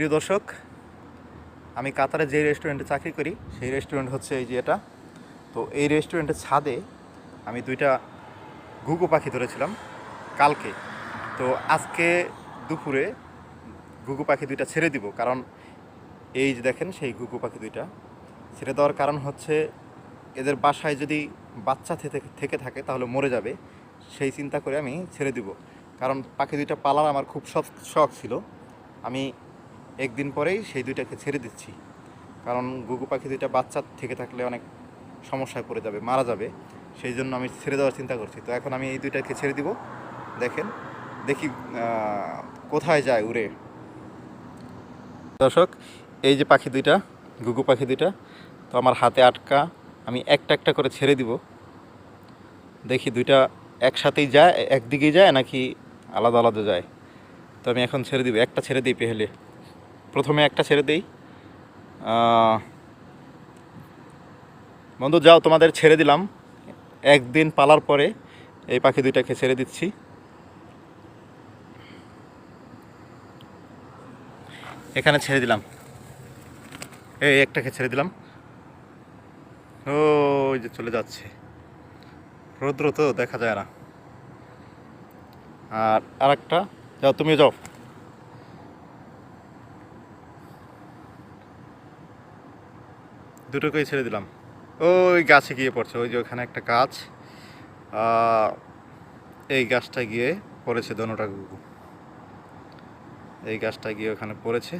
প্রিয় দর্শক, আমি কাতারে যে রেস্টুরেন্টে চাকরি করি, সেই রেস্টুরেন্ট হচ্ছে এই যে এটা। তো এই রেস্টুরেন্টের ছাদে আমি দুইটা ঘুঘু পাখি ধরেছিলাম কালকে। তো আজকে দুপুরে ঘুঘু পাখি দুইটা ছেড়ে দিব, কারণ এই যে দেখেন সেই ঘুঘু পাখি দুইটা। ছেড়ে দেওয়ার কারণ হচ্ছে এদের বাসায় যদি বাচ্চা থেকে থেকে তাহলে মরে যাবে, সেই চিন্তা করে আমি ছেড়ে দিব। কারণ পাখি দুইটা পালার আমার খুব শখ ছিল। আমি একদিন পরেই সেই দুইটাকে ছেড়ে দিচ্ছি। কারণ গুগু পাখি দুইটা বাচ্চা থেকে থাকলে অনেক সমস্যায় পড়ে যাবে, মারা যাবে। সেই জন্য আমি ছেড়ে দেওয়ার চিন্তা করছি। তো এখন আমি এই দুইটাকে ছেড়ে দিব। দেখেন, দেখি কোথায় যায় উড়ে। দর্শক, এই যে পাখি দুইটা, গুগু পাখি দুইটা, তো আমার হাতে আটকা, আমি একটা একটা করে ছেড়ে দিব। দেখি দুইটা একসাথেই যায়, একদিকেই যায় নাকি আলাদা আলাদা যায়। তো আমি এখন ছেড়ে দিব, একটা ছেড়ে দিই পেহলে। প্রথমে একটা ছেড়ে দিই। বন্ধু, যাও, তোমাদের ছেড়ে দিলাম। একদিন পালার পরে এই পাখি দুইটাকে ছেড়ে দিচ্ছি। এখানে ছেড়ে দিলাম। এই একটাকে ছেড়ে দিলাম। ওই যে চলে যাচ্ছে। রৌদ্র তো দেখা যায় না। আর আরেকটা, যাও তুমি যাও। দুটোকেই ছেড়ে দিলাম। ওই গাছে গিয়ে পড়ছে, ওই যে ওখানে একটা গাছ। এই গাছটা গিয়ে পড়েছে দনোটা এই গাছটা গিয়ে ওখানে পড়েছে।